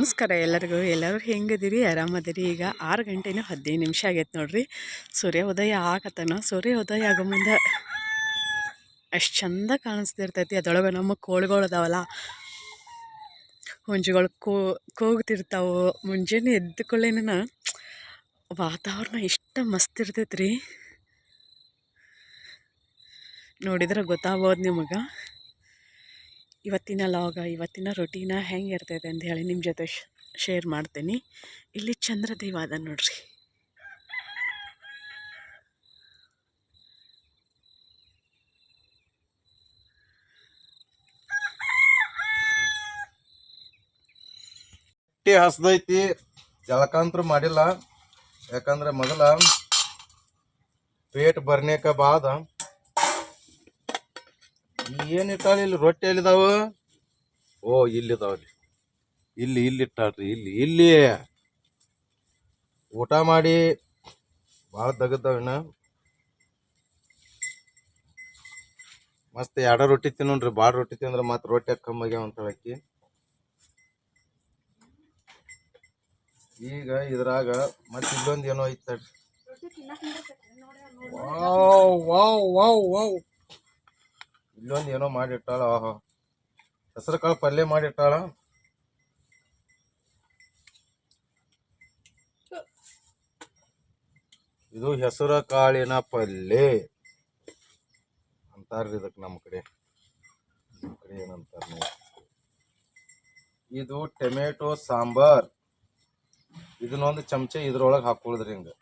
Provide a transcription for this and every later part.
ನಮಸ್ಕಾರ ಎಲ್ಲರಿಗೂ. ಎಲ್ಲರೂ ಹೆಂಗದಿರಿ ಆರಾಮದಿರಿ? ಈಗ ಆರು ಗಂಟೆನೂ ಹದಿನೈದು ನಿಮಿಷ ಆಗೈತೆ ನೋಡ್ರಿ. ಸೂರ್ಯೋದಯ ಆಗತ್ತನ ಸೂರ್ಯೋದಯ ಆಗೋ ಮುಂದೆ ಅಷ್ಟು ಚಂದ ಕಾಣಿಸ್ತಿರ್ತೈತಿ. ಅದೊಳಗೆ ನಮ್ಮ ಕೋಳಿಗಳು ಅದಾವಲ್ಲ. ಹುಂಜುಗಳು ಕೋ, ಕೂಗ್ತಿರ್ತಾವೆ. ಮುಂಜಾನೆ ಎದ್ದುಕೊಳ್ಳೇನ ವಾತಾವರಣ ಇಷ್ಟ ಮಸ್ತ್ ಇರ್ತೈತೆ ನೋಡಿದ್ರೆ ಗೊತ್ತಾಗ್ಬೋದು ನಿಮಗೆ. ಇವತ್ತಿನ ಲಾಗ ಇವತ್ತಿನ ರೊಟೀನ ಹೆಂಗೆ ಇರ್ತೈತೆ ಅಂತ ಹೇಳಿ ನಿಮ್ಮ ಜೊತೆ ಶೇರ್ ಮಾಡ್ತೀನಿ. ಇಲ್ಲಿ ಚಂದ್ರದೇವ ಅದ ನೋಡ್ರಿ. ಹಸ್ದೈತಿ ಜಳಕಾಂತ್ರ ಮಾಡಿಲ್ಲ. ಯಾಕಂದ್ರೆ ಮೊದಲ ಪೇಟ್ ಬರ್ನೇಕ ಬಾದ. ಏನ್ ಇಟ್ಟಾಳ ಇಲ್ಲಿ ರೊಟ್ಟಿ ಎಲ್ಲಿದಾವ? ಓ ಇಲ್ಲಿದಾವ್ರಿ ಇಲ್ಲಿ ಇಲ್ಲಿ ಇಟ್ಟಾಳ್ರಿ ಇಲ್ಲಿ ಇಲ್ಲಿ. ಊಟ ಮಾಡಿ ಭಾಳ ತಗದವಿನ ಮಸ್ತ್ ಎರಡ ರೊಟ್ಟಿ ತಿನ್ನೋಣ್ರಿ ಭಾಳ ರೊಟ್ಟಿ ತಿಂದ್ರೆ ಮತ್ತೆ ರೊಟ್ಟಿ ಕಮ್ಮಿ ಆಗ್ಯಾವ ಅಂತ ಹೇಳಕ್ಕಿ. ಈಗ ಇದ್ರಾಗ ಮತ್ತೆ ಇಲ್ಲೊಂದು ಏನೋ ಐತಿ ತಡ್ರಿ ವಾವ್ ವಾವ್ ವಾವ್ ವಾವ್. ಇಲ್ಲೊಂದು ಏನೋ ಮಾಡಿಟ್ಟಾಳ, ಆಹಾ. ಹೆಸರು ಕಾಳು ಪಲ್ಯ ಮಾಡಿಟ್ಟಾಳ. ಇದು ಹೆಸರು ಕಾಳಿನ ಪಲ್ಯ ಅಂತಾರ್ರಿ ಇದಕ್ಕೆ ನಮ್ಮ ಕಡೆ. ನಮ್ಮ ಕಡೆ ಏನಂತಾರ ಇದು ಟೊಮೆಟೊ ಸಾಂಬಾರ್. ಇದನ್ನೊಂದು ಚಮಚ ಇದ್ರೊಳಗೆ ಹಾಕೊಳ್ದ್ರಿ ಹಿಂಗೆ.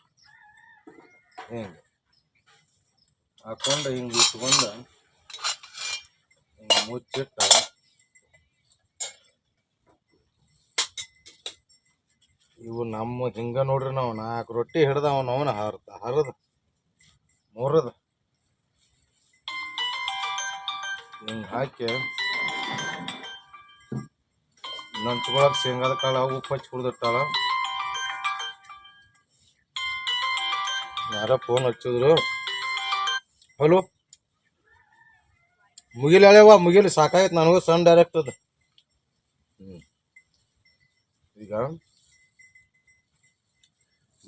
ಹಿಂಗೆ. ಹಾಕೊಂಡು ಹಿಂಗೆ ಇಟ್ಕೊಂಡ ಮುಚ್ಚಿಟ್ಟ ಇವು ನಮ್ಮ ಹಿಂಗ ನೋಡ್ರಿ ನಾವು. ನಾಲ್ಕು ರೊಟ್ಟಿ ಹಿಡ್ದ ಅವನು ಹಾರ್ದ ಹರ್ದ, ಹರಿದ, ಮುರಿದ. ಹಿಂಗ ಹಾಕಿ ನಂಚ್ಕೊಳಕ್ ಶೇಂಗಾದ ಕಾಳು ಉಪ್ಪು ಹಚ್ಚಿ ಕುಡ್ದಿಟ್ಟಾಳ ಯಾರ ಫೋನ್ ಹಚ್ಚಿದ್ರು. ಹಲೋ? ಮುಗಿಲ್ ಹೇಳ್ಯವ ಮುಗಿಲ್ ಸಾಕಾಯ್ತು ನನಗೂ ಸಣ್ಣ ಡೈರೆಕ್ಟ್ ಅದು. ಈಗ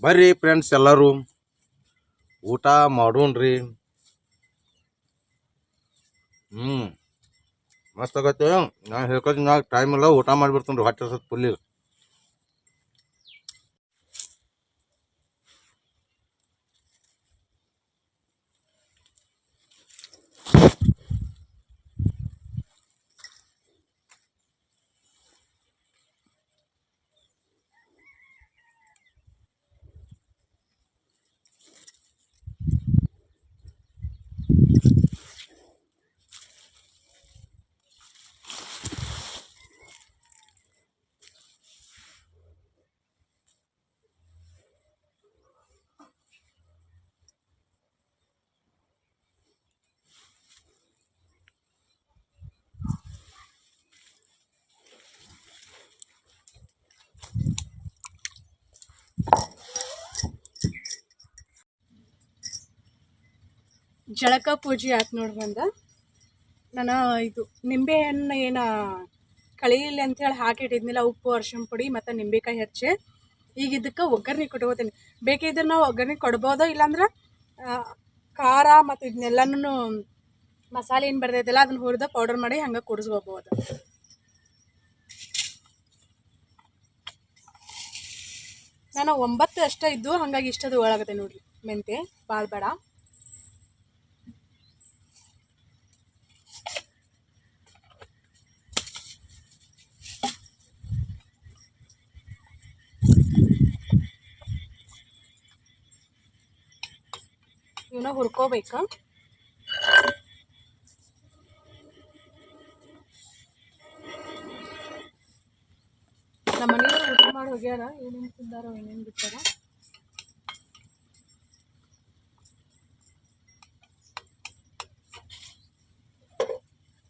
ಬರ್ರಿ ಫ್ರೆಂಡ್ಸ್ ಎಲ್ಲರೂ, ಊಟ ಮಾಡೋಣ್ರಿ. ಹ್ಞೂ ಮಸ್ತ್ ಆಗತ್ತೆ. ನಾನು ಹೇಳ್ಕೊತೀನಿ ನಾ ಟೈಮ್ ಇಲ್ಲ, ಊಟ ಮಾಡಿಬಿಡ್ತೀನಿ ರೀ, ಹೊಟ್ಟೆ ಸತ್ ಫುಲ್ಲಿ ಜಳಕ ಪೂಜೆ ಆಯ್ತು ನೋಡ್ರಿ ಬಂದ. ನಾನು ಇದು ನಿಂಬೆ ಹಣ್ಣು ಏನು ಕಳೀಲಿ ಅಂತೇಳಿ ಹಾಕಿಟ್ಟಿದ್ನಿಲ್ಲ ಉಪ್ಪು, ಅರ್ಶಿಣ ಪುಡಿ ಮತ್ತು ನಿಂಬೆಕಾಯಿ ಹೆಚ್ಚೆ. ಈಗ ಇದಕ್ಕೆ ಒಗ್ಗರಣೆ ಕೊಟ್ಕೋತೀನಿ. ಬೇಕಿದ್ರೆ ನಾವು ಒಗ್ಗರಣೆ ಕೊಡ್ಬೋದು ಇಲ್ಲಾಂದ್ರೆ ಖಾರ ಮತ್ತು ಇದನ್ನೆಲ್ಲನೂ ಮಸಾಲೆ ಏನು ಬರ್ತೈತಲ್ಲ ಅದನ್ನ ಹುರಿದ ಪೌಡರ್ ಮಾಡಿ ಹಂಗೆ ಕುಡಿಸ್ಕೋಬೋದು. ನಾನು ಒಂಬತ್ತು ಅಷ್ಟೇ ಇದ್ದು ಹಾಗಾಗಿ ಇಷ್ಟದು ಒಳಗದೆ ನೋಡಿರಿ ಮೆಂತೆ ಭಾಳ ಬೇಡ. ಇವನ್ನ ಹುರ್ಕೋಬೇಕು? ನಮ್ಮ ಮನೆಯವ್ರು ಊಟ ಮಾಡಿ ಹೋಗ್ಯಾರ, ಏನೇನು ತಿಂದಾರೋ ಏನೇನು ಬಿಟ್ಟಾರ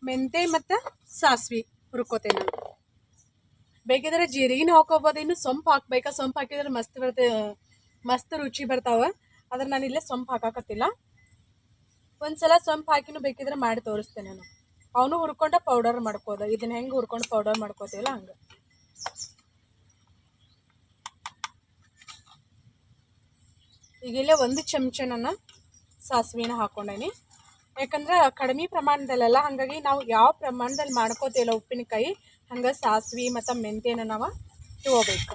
ಮೆಂತೆ ಮತ್ತು ಸಾಸ್ವಿ ಹುರ್ಕೋತೇನೆ ನಾನು. ಬೇಕಿದ್ರೆ ಜೀರಿಗೆನೂ ಹಾಕೋಬೋದು, ಇನ್ನು ಸೊಂಪು ಹಾಕ್ಬೇಕಾ? ಸೊಂಪು ಹಾಕಿದ್ರೆ ಮಸ್ತ್ ಬರ್ತೇ ಮಸ್ತ್ ರುಚಿ ಬರ್ತಾವೆ. ಆದ್ರೆ ನಾನು ಇಲ್ಲೇ ಸೊಂಪು ಹಾಕಾಕತ್ತಿಲ್ಲ. ಒಂದ್ಸಲ ಸೊಂಪು ಹಾಕಿನೂ ಬೇಕಿದ್ರೆ ಮಾಡಿ ತೋರಿಸ್ತೇನೆ ನಾನು. ಅವನು ಹುರ್ಕೊಂಡ ಪೌಡರ್ ಮಾಡ್ಕೋದು ಇದನ್ನ ಹೆಂಗೆ ಹುರ್ಕೊಂಡು ಪೌಡರ್ ಮಾಡ್ಕೋತೀವಲ್ಲ ಹಂಗೆ. ಈಗ ಇಲ್ಲೇ ಒಂದು ಚಮಚ ನಾನು ಸಾಸಿವೆನ ಹಾಕೊಂಡೇನಿ. ಯಾಕಂದ್ರೆ ಕಡಿಮೆ ಪ್ರಮಾಣದಲ್ಲೆಲ್ಲ ಹಾಗಾಗಿ ನಾವು ಯಾವ ಪ್ರಮಾಣದಲ್ಲಿ ಮಾಡ್ಕೋತೀವಲ್ಲ ಉಪ್ಪಿನಕಾಯಿ, ಹಂಗೆ ಸಾಸಿವೆ ಮತ್ತು ಮೆಂತೆನ ನಾವು ತಗೋಬೇಕು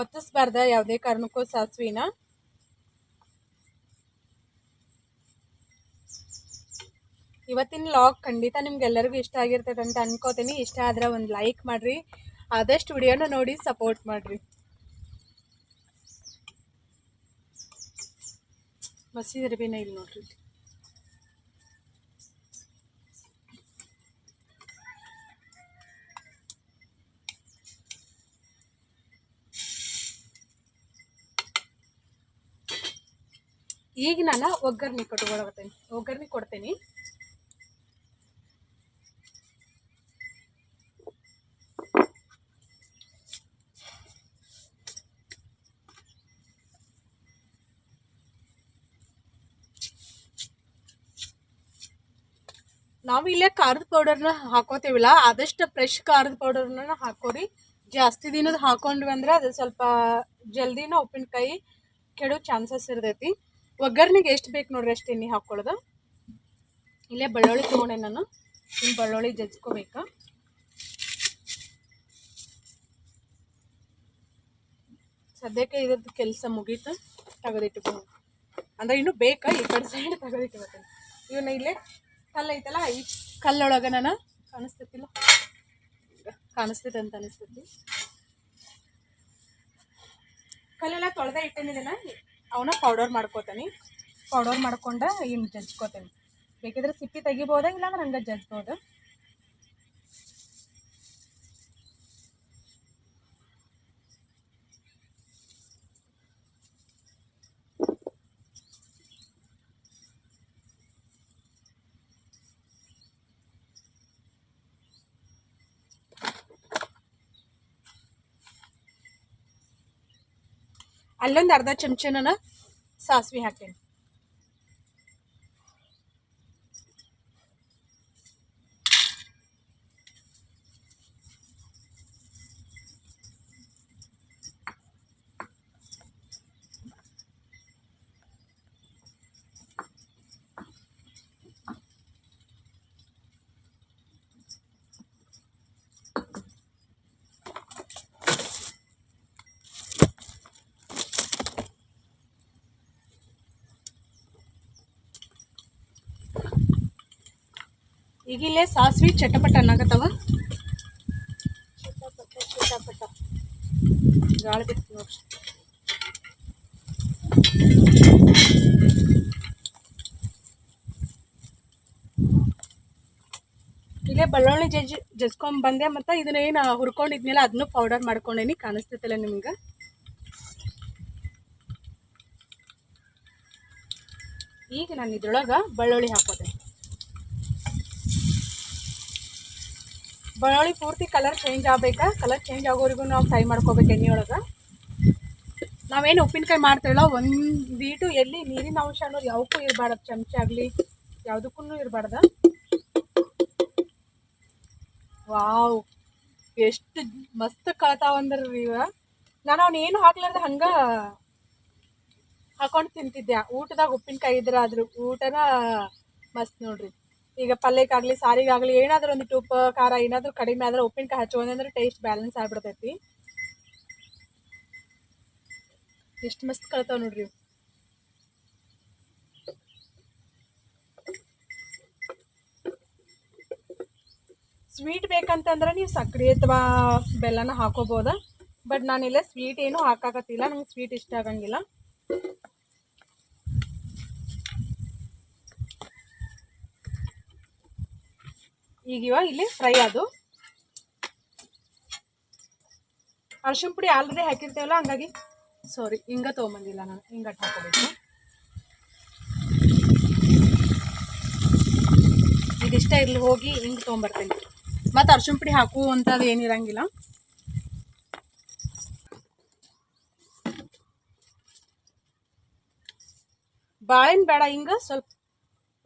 ಹೊತ್ತಿಸ್ಬಾರ್ದ ಯಾವುದೇ ಕಾರಣಕ್ಕೂ ಸಾಸಿವೆನ? ಇವತ್ತಿನ ಲಾಗ್ ಖಂಡಿತ ನಿಮ್ಗೆಲ್ಲರಿಗೂ ಇಷ್ಟ ಆಗಿರ್ತೈತೆ ಅಂತ ಅನ್ಕೋತೀನಿ. ಇಷ್ಟ ಆದ್ರೆ ಒಂದು ಲೈಕ್ ಮಾಡಿರಿ. ಆದಷ್ಟು ವಿಡಿಯೋನ ನೋಡಿ ಸಪೋರ್ಟ್ ಮಾಡಿರಿ. ಮಸೀದ್ರಿ ಇಲ್ಲಿ ನೋಡ್ರಿ. ಈಗ ನಾನು ಒಗ್ಗರಣೆ ಕೊಟ್ಕೊಳಕತ್ತೀನಿ ಒಗ್ಗರಣೆ ಕೊಡ್ತೀನಿ. ನಾವು ಇಲ್ಲೇ ಖಾರದ ಪೌಡರ್ನ ಹಾಕೋತೀವಿಲ್ಲ. ಆದಷ್ಟು ಫ್ರೆಶ್ ಖಾರದ ಪೌಡರ್ನ ಹಾಕೋರಿ. ಜಾಸ್ತಿ ದಿನದ ಹಾಕೊಂಡ್ವಿ ಅಂದ್ರೆ ಅದು ಸ್ವಲ್ಪ ಜಲ್ದಿನ ಉಪ್ಪಿನಕಾಯಿ ಕೆಡೋ ಚಾನ್ಸಸ್ ಇರ್ತೈತಿ. ಒಗ್ಗರಣೆಗೆ ಎಷ್ಟು ಬೇಕು ನೋಡ್ರಿ ಅಷ್ಟು ಎಣ್ಣೆ ಹಾಕ್ಕೊಳ್ಳೋದು ಇಲ್ಲೇ ಬೆಳ್ಳುಳ್ಳಿ ತೊಗೊಂಡೆ ನಾನು. ಇನ್ನು ಬೆಳ್ಳುಳ್ಳಿ ಜಜ್ಕೋಬೇಕ. ಸದ್ಯಕ್ಕೆ ಇದ್ರದ್ದು ಕೆಲಸ ಮುಗೀತು. ತೆಗೆದಿಟ್ಬೋದು ಅಂದ್ರೆ ಇನ್ನೂ ಬೇಕಾ? ಈ ಕಡೆ ಸೈಡ್ ತೆಗೆದಿಟ್ಬೇಕು ಇವನ್ನ ಇಲ್ಲೇ ಕಲ್ಲು ಐತಲ್ಲ, ಈ ಕಲ್ಲೊಳಗೆ ನಾನು ಕಾಣಿಸ್ತೈತಿಲ್ಲ ಕಾಣಿಸ್ತೈತೆ ಅಂತ ಅನಿಸ್ತೈತಿ. ಕಲ್ಲೆಲ್ಲ ತೊಳೆದೇ ಇಟ್ಟಿದ್ದೀನಿ ಅವನ್ನ ಪೌಡರ್ ಮಾಡ್ಕೋತೀನಿ. ಪೌಡರ್ ಮಾಡ್ಕೊಂಡು ಇನ್ನು ಜಜ್ಕೋತೀನಿ. ಬೇಕಿದ್ರೆ ಸಿಪ್ಪಿ ತೆಗಿಬೋದ ಇಲ್ಲಾಂದ್ರೆ ಹಂಗೆ ಜಜ್ಬೋದು. ಅಲ್ಲೊಂದು ಅರ್ಧ ಚಮಚನ ಸಾಸಿವೆ ಹಾಕ್ತೀನಿ. ಈಗ ಇಲ್ಲೇ ಸಾಸಿವೆ ಚಟಪಟ ಅನ್ನಕತ್ತವ? ಚಟಪಟ ಚಟಪಟ. ಗಾಳಿ ಬಿತ್ತು ನೋಡ್ರಿ. ಇಲ್ಲೇ ಬೆಳ್ಳುಳ್ಳಿ ಜಜ್ಜಿ ಜಜ್ಕೊಂಡ್ ಬಂದೆ ಮತ್ತೆ ಇದನ್ನ ಏನು ಹುರ್ಕೊಂಡಿದ್ನಲ್ಲ ಅದನ್ನು ಪೌಡರ್ ಮಾಡ್ಕೊಂಡೇನಿ ಕಾಣಿಸ್ತೈತಲ್ಲ ನಿಮ್ಗೆ? ಈಗ ನಾನು ಇದ್ರೊಳಗೆ ಬೆಳ್ಳುಳ್ಳಿ ಹಾಕೋತೀನಿ ಬೆಳ್ಳುಳ್ಳಿ ಪೂರ್ತಿ ಕಲರ್ ಚೇಂಜ್ ಆಗ್ಬೇಕಾ? ಕಲರ್ ಚೇಂಜ್ ಆಗೋರಿಗೂ ನಾವು ಫ್ರೈ ಮಾಡ್ಕೋಬೇಕು ಎಣ್ಣೆ ಒಳಗೆ. ನಾವೇನು ಉಪ್ಪಿನಕಾಯಿ ಮಾಡ್ತೀವಲ್ಲ ಒಂದೀಟು ಎಲ್ಲಿ ನೀರಿನ ಅಂಶ ಅನ್ನೋದು ಯಾವಕ್ಕೂ ಇರಬಾರ್ದು. ಚಮಚ ಆಗಲಿ ಯಾವುದಕ್ಕೂ ಇರಬಾರ್ದು. ವಾವ್, ಎಷ್ಟು ಮಸ್ತ್ ಕಳ್ತಾವಂದ್ರೆ ಇವ. ನಾನು ಅವ್ನು ಏನು ಹಾಕ್ಲಾರ್ದ ಹಂಗೆ ಹಾಕೊಂಡು ತಿಂತಿದ್ದೆ. ಊಟದಾಗ ಉಪ್ಪಿನಕಾಯಿ ಇದ್ರೆ ಅದ್ರ ಊಟನ ಮಸ್ತ್ ನೋಡ್ರಿ. ಈಗ ಪಲ್ಯಕ್ಕಾಗಲಿ ಸಾರಿಗಾಗಲಿ, ಏನಾದರೂ ಒಂದು ಉಪ್ಪು ಖಾರ, ಏನಾದರೂ ಕಡಿಮೆ ಆದ್ರೆ ಉಪ್ಪಿನಕಾಯಿ ಹಚ್ಚೋದಂದ್ರೆ ಟೇಸ್ಟ್ ಬ್ಯಾಲೆನ್ಸ್ ಆಗ್ಬಿಡ್ತೈತಿ. ಎಷ್ಟು ಮಸ್ತ್ ಕಳ್ತಾವ ನೋಡ್ರಿ ಸ್ವೀಟ್ ಬೇಕಂತಂದ್ರೆ ನೀವು ಸಕ್ಕರೆ ಅಥವಾ ಬೆಲ್ಲನ ಹಾಕೋಬೋದ ಬಟ್ ನಾನಿಲ್ಲ ಸ್ವೀಟ್ ಏನೂ ಹಾಕಾಕತ್ತಿಲ್ಲ, ನಂಗೆ ಸ್ವೀಟ್ ಇಷ್ಟ ಆಗಂಗಿಲ್ಲ. ಈಗ ಇವಾಗ ಇಲ್ಲಿ ಫ್ರೈ ಅದು. ಅರ್ಶಿಣ ಪುಡಿ ಆಲ್ರೆಡಿ ಹಾಕಿರ್ತೇವಲ್ಲ, ಹಂಗಾಗಿ ಸಾರಿ ಹಿಂಗ ತೊಗೊಂಬಂದಿಲ್ಲ ನಾನು ಹಿಂಗಟ್ಟು ಹಾಕೋಬೇಕು ಇದಿಷ್ಟ ಇಲ್ಲಿ ಹೋಗಿ ಹಿಂಗೆ ತೊಗೊಂಬರ್ತೇನೆ. ಮತ್ತು ಅರ್ಶಿಣ ಪುಡಿ ಹಾಕು ಏನು ಏನಿರಂಗಿಲ್ಲ ಬಾಳೆನ್ ಬೇಡ ಹಿಂಗೆ, ಸ್ವಲ್ಪ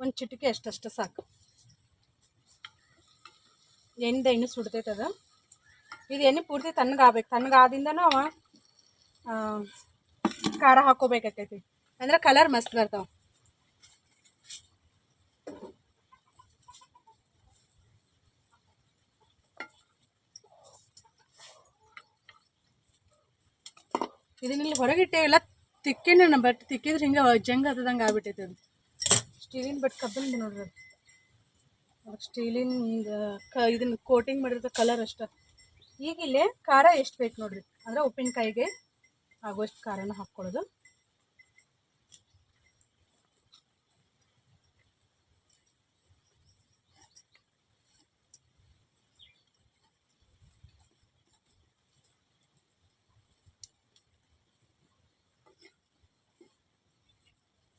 ಒಂದು ಚಿಟಿಕೆ ಅಷ್ಟಷ್ಟು ಸಾಕು. ಎಣ್ಣೆ ಎಣ್ಣೆ ಸುಡ್ತೈತೆ ಅದು. ಇದು ಎಣ್ಣೆ ಪೂರ್ತಿ ತಣ್ಣಗಾಗ್ಬೇಕು. ತಣ್ಣಗಾದಿಂದನೂ ಅವ ಖಾರ ಹಾಕೋಬೇಕಾಕೈತಿ ಅಂದ್ರೆ ಕಲರ್ ಮಸ್ತ್ ಬರ್ತಾವ. ಇದನ್ನಿಲ್ಲಿ ಹೊರಗಿಟ್ಟೆ ಎಲ್ಲ ತಿಕ್ಕೇನ ಬಟ್ ತಿಕ್ಕಿದ್ರೆ ಹಿಂಗೆ ಜಂಗ್ ಹತ್ತದಂಗೆ ಆಗ್ಬಿಟ್ಟೈತೆ ಅದು. ಸ್ಟೀಲಿನ ಬಟ್ ಕಬ್ಬಿನ ನೋಡ್ರಿ ಸ್ಟೀಲಿನ ಕ ಇದನ್ನ ಕೋಟಿಂಗ್ ಮಾಡಿರೋ ಕಲರ್ ಅಷ್ಟ. ಈಗ ಇಲ್ಲಿ ಖಾರ ಎಷ್ಟು ಬೇಕು ನೋಡ್ರಿ? ಅಂದ್ರೆ ಉಪ್ಪಿನಕಾಯಿಗೆ ಆಗೋಷ್ಟು ಖಾರನ ಹಾಕ್ಕೊಳ್ಳೋದು.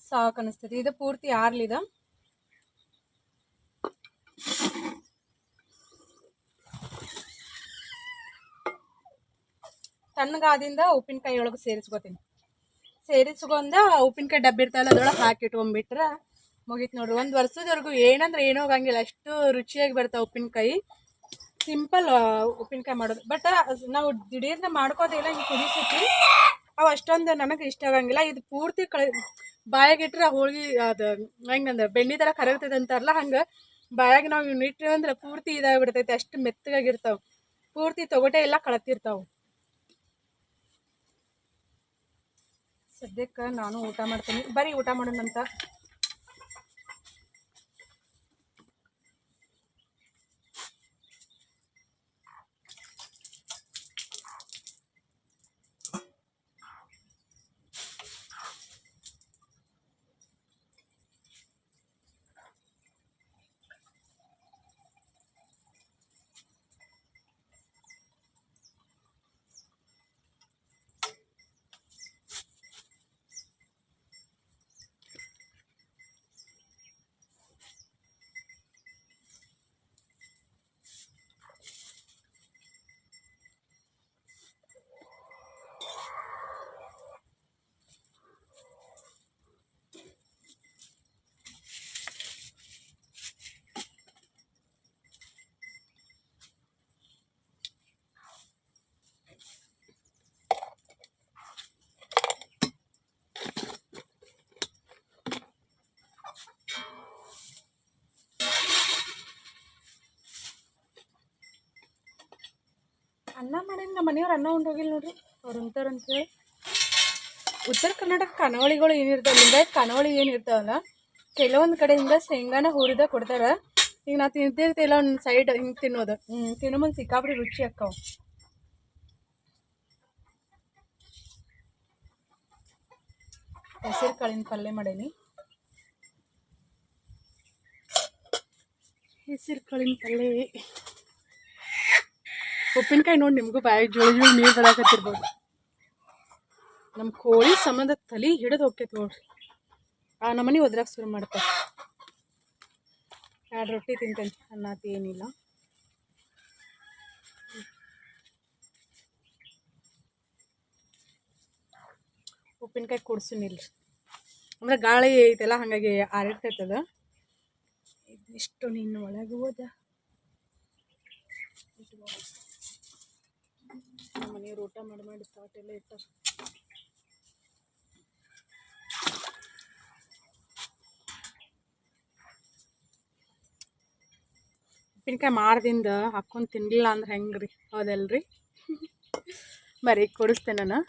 ಸಾಕು ಅನಿಸ್ತೈತಿ. ಇದು ಪೂರ್ತಿ ಆರ್ಲಿದ ತಣ್ಣಗಾದಿಂದ ಉಪ್ಪಿನಕಾಯಿ ಒಳಗೆ ಸೇರಿಸ್ಕೊತೀನಿ. ಸೇರಿಸ್ಕೊಂಡ ಉಪ್ಪಿನಕಾಯಿ ಡಬ್ಬಿ ಇರ್ತಾವಲ್ಲ ಅದ್ರೊಳಗೆ ಹಾಕಿ ಇಟ್ಕೊಂಡ್ಬಿಟ್ರೆ ಮುಗೀತು ನೋಡ್ರಿ. ಒಂದು ವರ್ಷದವರೆಗೂ ಏನಂದ್ರೆ ಏನೂ ಹೋಗಂಗಿಲ್ಲ ಅಷ್ಟು ರುಚಿಯಾಗಿ ಬರ್ತಾವೆ ಉಪ್ಪಿನಕಾಯಿ. ಸಿಂಪಲ್ ಉಪ್ಪಿನಕಾಯಿ ಮಾಡೋದು. ಬಟ್ ನಾವು ದಿಢೀರ್ನ ಮಾಡ್ಕೋದಿಲ್ಲ ಹಿಂಗೆ ಕುದಿಸಿಟ್ಟು ಅವು ಅಷ್ಟೊಂದು ನನಗೆ ಇಷ್ಟ ಆಗಂಗಿಲ್ಲ. ಇದು ಪೂರ್ತಿ ಕಳೆ ಬಾಯಾಗಿಟ್ರೆ ಹೋಳಿಗೆ, ಅದು ಹೆಂಗಂದ್ರೆ ಬೆಣ್ಣೆ ಥರ ಕರಗ್ತದೆ ಅಂತಾರಲ್ಲ, ಹಂಗೆ ಬಾಯಾಗಿ ನಾವು ಇಟ್ರಿ ಅಂದ್ರೆ ಪೂರ್ತಿ ಇದಾಗ್ಬಿಡ್ತೈತೆ. ಅಷ್ಟು ಮೆತ್ತಗಾಗಿರ್ತಾವೆ ಪೂರ್ತಿ ತೊಗೊಟೆ ಎಲ್ಲ ಕಳತಿರ್ತಾವೆ. ಸದ್ಯಕ್ಕೆ ನಾನು ಊಟ ಮಾಡ್ತೀನಿ. ಬರೀ ಊಟ ಮಾಡೋಣಂತ. ಅನ್ನ ಮಾಡೀನಿ ನಮ್ಮ ಮನೆಯವ್ರು ಅನ್ನ ಉಂಡೋಗಿಲ್ಲ ನೋಡ್ರಿ. ಅವ್ರು ಅಂತೇಳಿ ಉತ್ತರ ಕರ್ನಾಟಕ ಕನವಳಿಗಳು ಏನಿರ್ತಾವೆ ಲಿಂಗಾಯತ್ ಕನವಳಿ ಏನಿರ್ತಾವಲ್ಲ ಕೆಲವೊಂದು ಕಡೆಯಿಂದ ಶೇಂಗಾನ ಹುರಿದ ಕೊಡ್ತಾರೆ. ಈಗ ನಾ ತಿಂತಿರ್ತಿಲ್ಲ ಒಂದು ಸೈಡ್ ಹಿಂಗೆ ತಿನ್ನೋದು. ತಿನ್ನೋ ಮುಂದೆ ಸಿಕ್ಕಾಪಟ್ಟೆ ರುಚಿ ಅಕ್ಕಾವ. ಹೆಸರು ಕಾಳಿನ ಪಲ್ಯ ಮಾಡೀನಿ. ಹೆಸರು ಕಾಳಿನ ಪಲ್ಯ. ಉಪ್ಪಿನಕಾಯಿ ನೋಡಿ ನಿಮಗೂ ಬಾಯಿ ಜೋಳ ಜೋಳ ನೀರು ಬರಾಕತ್ತಿರ್ಬೋದು. ನಮ್ಮ ಕೋಳಿ ಸಂಬಂಧ ತಲೆ ಹಿಡಿದು ಹೋಗ್ತೈತಿ ನೋಡ್ರಿ. ಆ ನಮ್ಮನೆ ಒದ್ರಾಗ ಶುರು ಮಾಡ್ತಾರೆ ಎರಡು ರೊಟ್ಟಿ ತಿಂತೇನೆ. ಅನ್ನತಿ ಏನಿಲ್ಲ ಉಪ್ಪಿನಕಾಯಿ ಕುಡ್ಸಿನಿಲ್ರಿ ಅಂದ್ರೆ ಗಾಳಿ ಐತೆಲ್ಲ, ಹಾಗಾಗಿ ಆರಿಡ್ತೈತದ ಇಷ್ಟು ನಿನ್ನ ಒಳಗೆ ಹೋದ. ನಮ್ಮ ಮನೆಯವ್ರು ಊಟ ಮಾಡಿ ಮಾಡಿ ತಾಟೆಲ್ಲ ಇಟ್ಟಾರ ಉಪ್ಪಿನಕಾಯಿ ಮಾಡ್ದಿಂದ ಹಾಕ್ಕೊಂಡು ತಿನ್ನಲಿಲ್ಲ ಅಂದ್ರೆ ಹೆಂಗೆ ರೀ ಹೌದಲ್ರಿ? ಬರೀ ಕೊಡಿಸ್ತೇನೆ ನಾನು.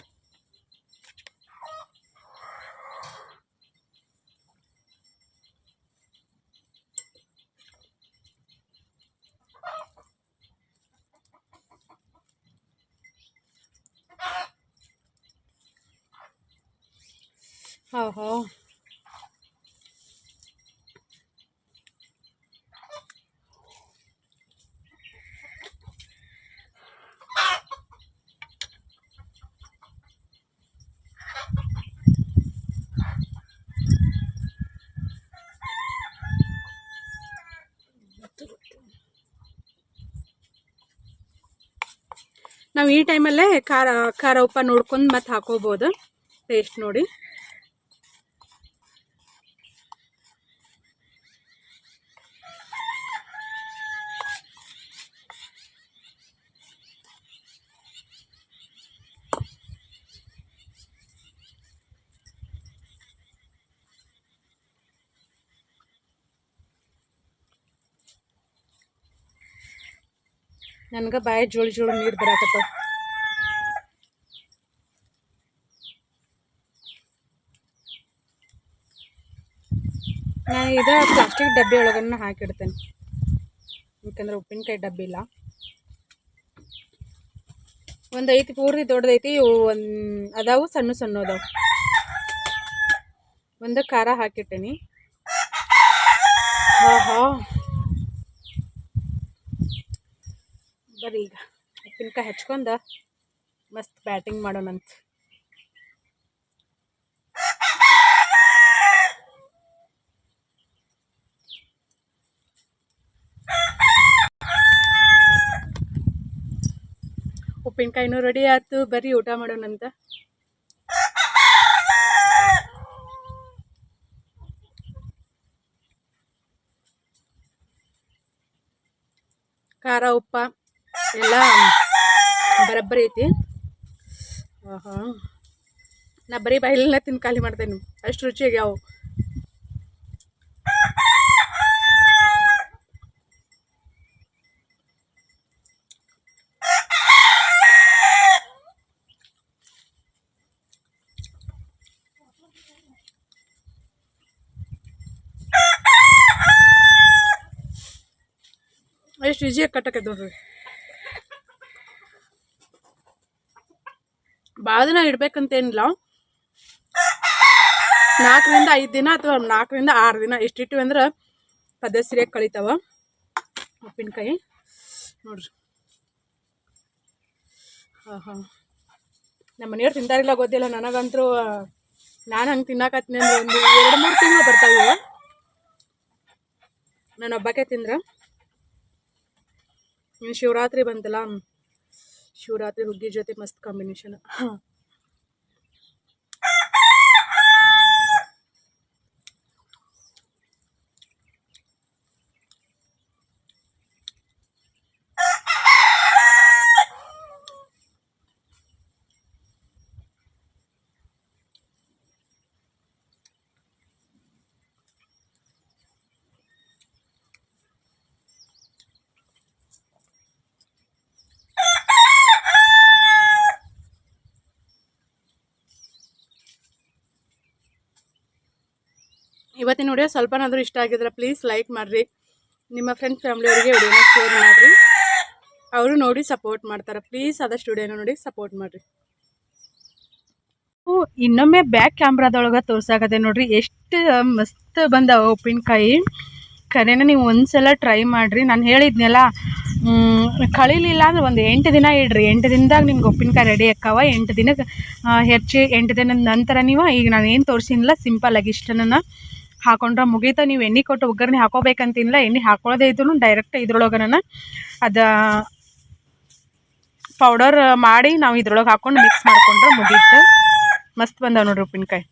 ಹೋ ಹೋ ನಾವು ಈ ಟೈಮಲ್ಲೇ ಖಾರ ಖಾರ ಉಪ್ಪ ನೋಡ್ಕೊಂಡು ಮತ್ತೆ ಹಾಕೋಬೋದು. ಟೇಸ್ಟ್ ನೋಡಿ. ನನಗೆ ಬಾಯಿ ಜೋಳಿ ಜೋಳಿ ನೀರು ಬರಾಕತ್ತ ನಾನು ಇದ ಪ್ಲಾಸ್ಟಿಕ್ ಡಬ್ಬಿ ಒಳಗನ್ನ ಹಾಕಿಡ್ತೇನೆ. ಯಾಕಂದ್ರೆ ಉಪ್ಪಿನಕಾಯಿ ಡಬ್ಬಿ ಇಲ್ಲ. ಒಂದು ಐತಿ, ಪೂರ್ತಿ ದೊಡ್ಡದೈತಿ ಅದಾವು, ಸಣ್ಣ ಸಣ್ಣ ಅದಾವು. ಒಂದು ಖಾರ ಹಾಕಿಟ್ಟೇನಿ. ಆಹಾ ಬರ್ರಿ ಈಗ? ಉಪ್ಪಿನಕಾಯಿ ಹಚ್ಕೊಂಡು ಮಸ್ತ್ ಬ್ಯಾಟಿಂಗ್ ಮಾಡೋಣಂತ. ಉಪ್ಪಿನಕಾಯಿನೂ ರೆಡಿ ಆಯ್ತು, ಬರೀ ಊಟ ಮಾಡೋಣಂತ. ಖಾರ, ಉಪ್ಪ. ಎಲ್ಲ ಬರಬ್ಬರಿ ಐತಿ. ಆಹಾ. ನಾ ಬರೀ ಬಾಯಿಲೆಲ್ಲ ತಿಂದು ಖಾಲಿ ಮಾಡ್ತೇನೆ ಅಷ್ಟು ರುಚಿಯಾಗ್ಯಾವು ಎಷ್ಟು ಈಜಿಯಾಗಿ ಕಟ್ಟಕ್ಕೆ ನೋಡ್ರಿ. ಭಾಳ ದಿನ ಇಡ್ಬೇಕಂತೇನಿಲ್ಲ. ನಾಲ್ಕರಿಂದ ಐದು ದಿನ ಅಥವಾ ನಾಲ್ಕರಿಂದ ಆರು ದಿನ ಇಷ್ಟಿಟ್ಟಿವಿ ಅಂದ್ರೆ ಪದ್ಯ ಸರಿಯಾಗಿ ಕಳಿತಾವ. ಉಪ್ಪಿನಕಾಯಿ. ನೋಡ್ರಿ. ಹಾಂ ಹಾಂ ನಮ್ಮ ಮನೆಯವ್ರು ತಿಂತಾರಿಲ್ಲ ಗೊತ್ತಿಲ್ಲ. ನನಗಂತರೂ ನಾನು ಹಂಗೆ ತಿನ್ನಕತ್ತೀನಿ ಅಂದ್ರೆ ಒಂದು ಎರಡು, ಮೂರು ತಿಂಗಳು ಬರ್ತಾವೆ. ನಾನು ಒಬ್ಬಾಕೆ ತಿಂದ್ರೆ. ಇನ್ನು ಶಿವರಾತ್ರಿ ಬಂತಲ್ಲ. ಶಿವರಾತ್ರಿ ಹುಗ್ಗಿ ಜೊತೆ ಮಸ್ತ್ ಕಾಂಬಿನೇಷನ್ ಇವತ್ತಿನ ವಿಡಿಯೋ ಸ್ವಲ್ಪನಾದರೂ ಇಷ್ಟ ಆಗಿದ್ರೆ ಪ್ಲೀಸ್ ಲೈಕ್ ಮಾಡಿರಿ. ನಿಮ್ಮ ಫ್ರೆಂಡ್ಸ್ ಫ್ಯಾಮಿಲಿಯವರಿಗೆ ವಿಡಿಯೋನ ಶೇರ್ ಮಾಡಿರಿ. ಅವರು ನೋಡಿ ಸಪೋರ್ಟ್ ಮಾಡ್ತಾರೆ. ಪ್ಲೀಸ್ ಆದಷ್ಟು ವಿಡಿಯೋನ ನೋಡಿ ಸಪೋರ್ಟ್ ಮಾಡಿರಿ. ಇನ್ನೊಮ್ಮೆ ಬ್ಯಾಕ್ ಕ್ಯಾಮ್ರಾದೊಳಗೆ ತೋರ್ಸಾಕತ್ತೆ ನೋಡಿರಿ. ಎಷ್ಟು ಮಸ್ತ್ ಬಂದವ ಉಪ್ಪಿನಕಾಯಿ. ಕರೆನ ನೀವು ಒಂದ್ಸಲ ಟ್ರೈ ಮಾಡಿರಿ. ನಾನು ಹೇಳಿದ್ನಲ್ಲ ಕಳೀಲಿಲ್ಲ ಅಂದ್ರೆ ಒಂದು ಎಂಟು ದಿನ ಇಡ್ರಿ. ಎಂಟು ದಿನದಾಗ ನಿಮ್ಗೆ ಉಪ್ಪಿನಕಾಯಿ ರೆಡಿ ಆಕ್ಕವ ಎಂಟು ದಿನಕ್ಕೆ ಹೆಚ್ಚಿ, ಎಂಟು ದಿನದ ನಂತರ ನೀವು, ಈಗ ನಾನು ಏನು ತೋರಿಸಿಲ್ಲ ಸಿಂಪಲ್ ಆಗಿ ಇಷ್ಟನ್ನ ಹಾಕೊಂಡ್ರೆ ಮುಗೀತ. ನೀವು ಎಣ್ಣೆ ಕೊಟ್ಟು ಒಗ್ಗರಣೆ ಹಾಕೋಬೇಕಂತಿಲ್ಲ. ಎಣ್ಣೆ ಹಾಕೊಳ್ಳೋದೇ ಇದ್ರು ಡೈರೆಕ್ಟ್ ಇದ್ರೊಳಗನ ಅದು ಪೌಡರ್ ಮಾಡಿ ನಾವು ಇದ್ರೊಳಗೆ ಹಾಕೊಂಡು ಮಿಕ್ಸ್ ಮಾಡ್ಕೊಂಡ್ರೆ ಮುಗೀತು. ಮಸ್ತ್ ಬಂದಾವ ನೋಡ್ರಿ ಉಪ್ಪಿನಕಾಯಿ.